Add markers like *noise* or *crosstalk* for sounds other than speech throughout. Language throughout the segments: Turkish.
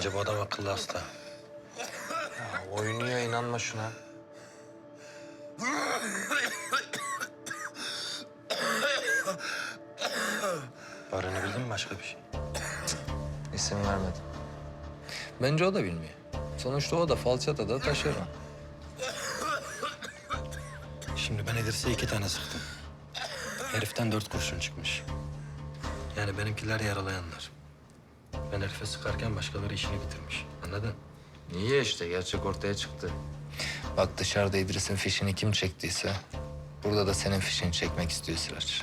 Bence bu adam akıllı hasta. Ya oynuyor inanma şuna. Öğrenebildin mi başka bir şey? İsim vermedim. Bence o da bilmiyor. Sonuçta o da falçatada taşeron. Şimdi ben İdris'e iki tane sıktım. Heriften dört kurşun çıkmış. Yani benimkiler yaralayanlar. Ben herife sıkarken başkaları işini bitirmiş. Anladın? Niye işte gerçek ortaya çıktı. Bak dışarıda İdris'in fişini kim çektiyse... ...burada da senin fişini çekmek istiyor Sıraç.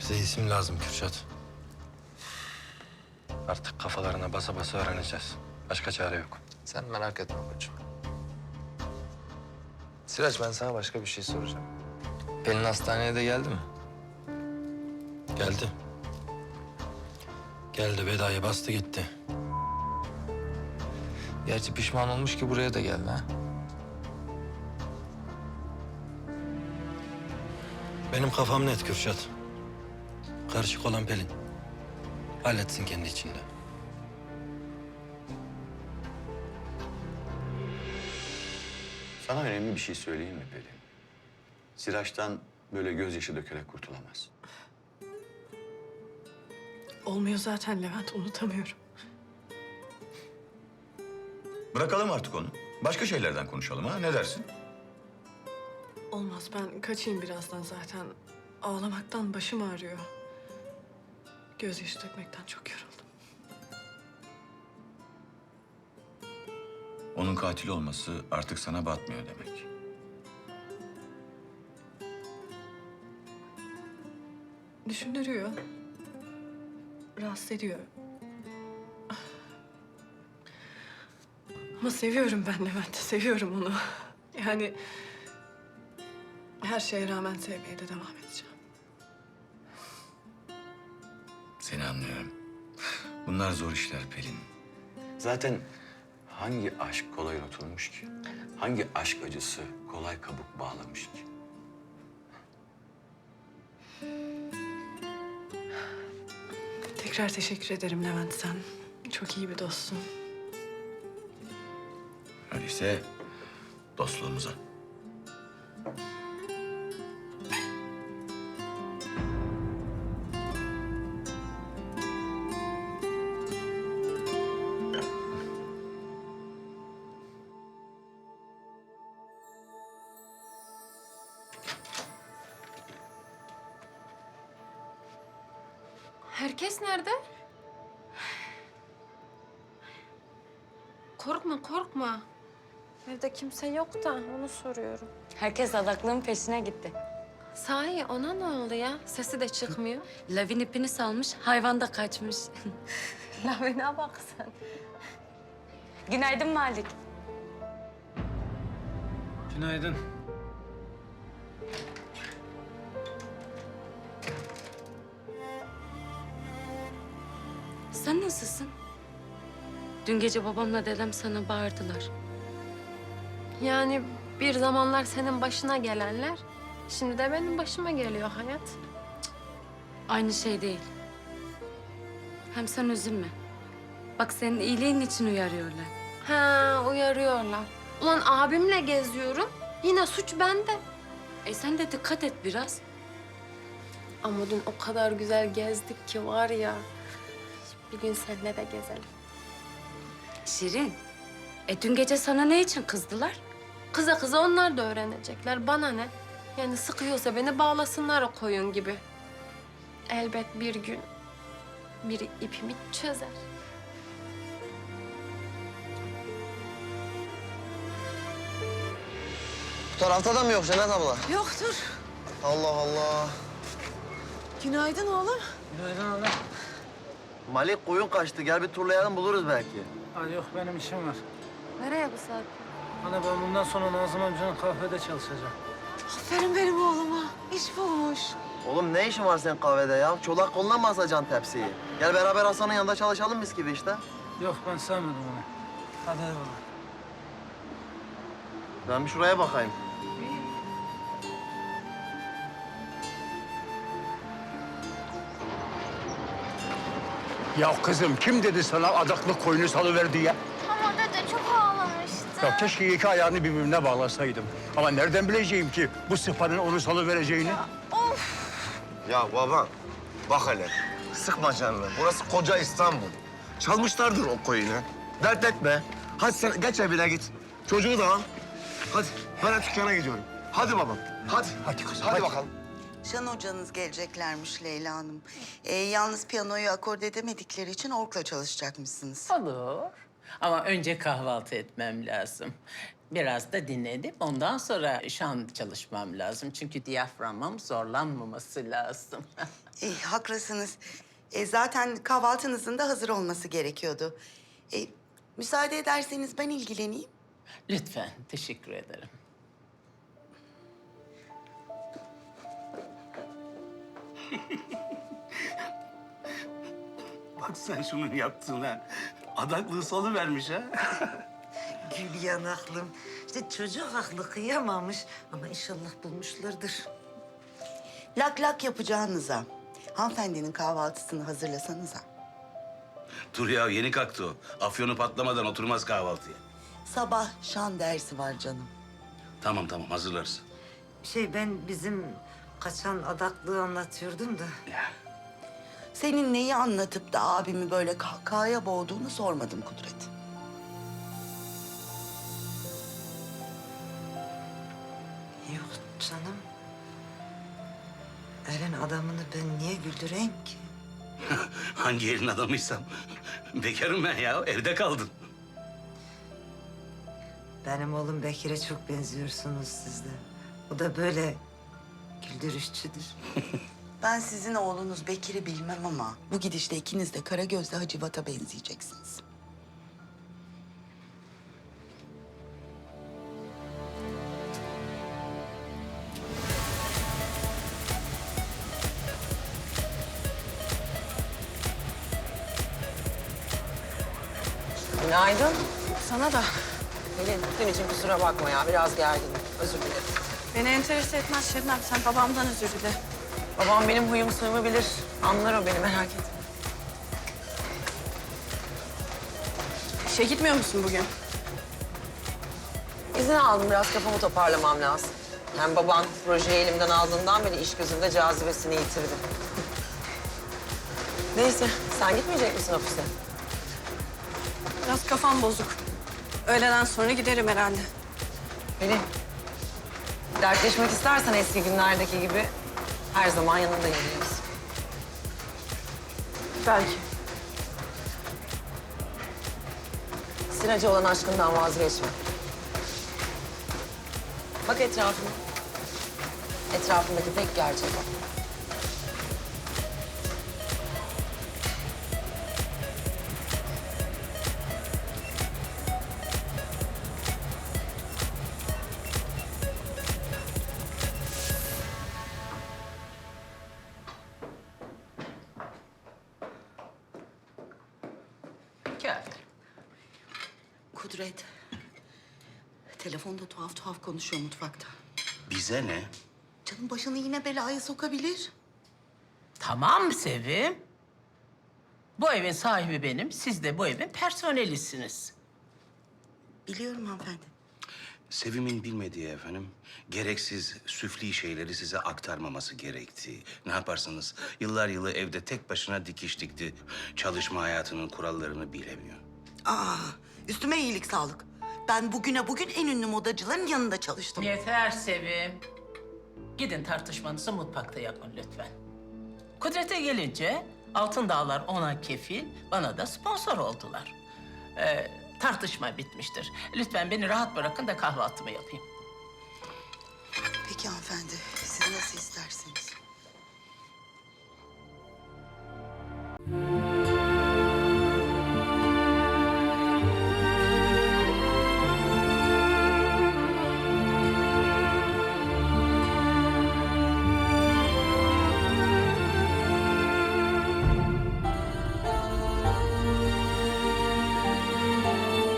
Bize isim lazım Kürşat. Artık kafalarına basa basa öğreneceğiz. Başka çare yok. Sen merak etme koçum. Sıraç ben sana başka bir şey soracağım. Pelin hastaneye de geldi mi? Geldi. Geldi vedayı bastı gitti. Gerçi pişman olmuş ki buraya da geldi ha. Benim kafam net Kürşat. Karışık olan Pelin. Halletsin kendi içinde. Sana önemli bir şey söyleyeyim mi Pelin? Siraç'tan böyle gözyaşı dökerek kurtulamaz. Olmuyor zaten Levent, unutamıyorum. Bırakalım artık onu. Başka şeylerden konuşalım ha. Ne dersin? Olmaz, ben kaçayım birazdan zaten. Ağlamaktan başım ağrıyor. Gözyaşı dökmekten çok yoruldum. Onun katil olması artık sana batmıyor demek. Düşündürüyor. Rahatsız ediyor. Ama seviyorum ben Levent'i, seviyorum onu. Yani her şeye rağmen sevmeye de devam edeceğim. Seni anlıyorum. Bunlar zor işler Pelin. Zaten hangi aşk kolay unutulmuş ki? Hangi aşk acısı kolay kabuk bağlamış ki? Tekrar teşekkür ederim Levent sen. Çok iyi bir dostsun. Öyleyse dostluğumuza. Herkes nerede? Korkma, korkma. Evde kimse yok da onu soruyorum. Herkes adaklığın peşine gitti. Sahi ona ne oldu ya? Sesi de çıkmıyor. Lavin ipini salmış, hayvan da kaçmış. *laughs* Lavine bak sen. Günaydın Malik. Günaydın. Sen nasılsın? Dün gece babamla dedem sana bağırdılar. Yani bir zamanlar senin başına gelenler... ...şimdi de benim başıma geliyor hayat. Aynı şey değil. Hem sen üzülme. Bak senin iyiliğin için uyarıyorlar. Ha uyarıyorlar. Ulan abimle geziyorum. Yine suç bende. E sen de dikkat et biraz. Ama dün o kadar güzel gezdik ki var ya. Bir gün seninle de gezelim. Şirin, e dün gece sana ne için kızdılar? Kıza kıza onlar da öğrenecekler. Bana ne? Yani sıkıyorsa beni bağlasınlar o koyun gibi. Elbet bir gün biri ipimi çözer. Bu tarafta da mı yok Cennet abla? Yoktur. Allah Allah. Günaydın oğlum. Malik koyun kaçtı. Gel bir turlayalım buluruz belki. Ha, yok benim işim var. Nereye bu saat? Hani ben bundan sonra Nazım amcanın kahvede çalışacağım. Aferin benim oğluma. İş bulmuş. Oğlum ne işin var senin kahvede ya? Çolak koluna mı asacaksın tepsiyi? Gel beraber Hasan'ın yanında çalışalım mis gibi işte. Yok ben sevmedim onu. Hadi eyvallah. Ben bir şuraya bakayım. Ya kızım kim dedi sana adaklı koyunu salıver diye? Ama dede çok ağlamıştı. Ya keşke iki ayağını birbirine bağlasaydım. Ama nereden bileceğim ki bu sıfanın onu salıvereceğini? Ya baba bak hele sıkma canını. Burası koca İstanbul. Çalmışlardır o koyunu. Dert etme. Hadi sen geç evine git. Çocuğu da al. Hadi ben dükkana gidiyorum. Hadi babam. Hadi. Hadi kızım, Hadi, hadi. bakalım. Şan hocanız geleceklermiş Leyla Hanım. Ee, yalnız piyanoyu akord edemedikleri için orkla çalışacakmışsınız. Olur. Ama önce kahvaltı etmem lazım. Biraz da dinlenip ondan sonra şan çalışmam lazım. Çünkü diyaframım zorlanmaması lazım. *laughs* Ee, haklısınız. Ee, zaten kahvaltınızın da hazır olması gerekiyordu. Ee, müsaade ederseniz ben ilgileneyim. Lütfen, teşekkür ederim. *laughs* Bak sen şunun yaptığına. Adaklığı salıvermiş ha. *laughs* Gül yanaklım. İşte çocuk aklı kıyamamış ama inşallah bulmuşlardır. Lak lak yapacağınıza hanımefendinin kahvaltısını hazırlasanıza. Dur ya yeni kalktı o. Afyonu patlamadan oturmaz kahvaltıya. Sabah şan dersi var canım. Tamam tamam hazırlarız. Şey ben bizim kaçan adaklığı anlatıyordum da. Senin neyi anlatıp da abimi böyle kahkahaya boğduğunu sormadım Kudret. Yok canım. Elin adamını ben niye güldüreyim ki? *laughs* Hangi elin adamıysam. Bekarım ben ya evde kaldım. Benim oğlum Bekir'e çok benziyorsunuz siz de. O da böyle güldürüşçüdür. *laughs* Ben sizin oğlunuz Bekir'i bilmem ama bu gidişte ikiniz de Karagöz'le Hacivat'a benzeyeceksiniz. Günaydın. Sana da. Pelin, dün için kusura bakma ya. Biraz gerginim. Özür dilerim. Beni enterese etmez Şebnem. Sen babamdan özür dile. Babam benim huyum suyumu bilir. Anlar o beni merak etme. İşe gitmiyor musun bugün? İzin aldım. Biraz kafamı toparlamam lazım. Hem baban projeyi elimden aldığından beri iş gözünde cazibesini yitirdi. *laughs* Neyse, sen gitmeyecek misin ofise? Biraz kafam bozuk. Öğleden sonra giderim herhalde. Pelin, dertleşmek istersen eski günlerdeki gibi her zaman yanındayım biliyorsun. Belki. Sinacı olan aşkından vazgeçme. Bak etrafına. Etrafındaki tek gerçek o. Kudret. Telefonda tuhaf tuhaf konuşuyor mutfakta. Bize ne? Canım başını yine belaya sokabilir. Tamam Sevim. Bu evin sahibi benim, siz de bu evin personelisiniz. Biliyorum hanımefendi. Sevim'in bilmediği efendim, gereksiz süfli şeyleri size aktarmaması gerektiği. Ne yaparsınız? Yıllar yılı evde tek başına dikiş dikti. Çalışma hayatının kurallarını bilemiyor. Aa, Üstüme iyilik sağlık. Ben bugüne bugün en ünlü modacıların yanında çalıştım. Yeter Sevim. Gidin tartışmanızı mutfakta yapın lütfen. Kudret'e gelince Altın Dağlar ona kefil, bana da sponsor oldular. Ee, tartışma bitmiştir. Lütfen beni rahat bırakın da kahvaltımı yapayım. Peki hanımefendi, siz nasıl isterseniz.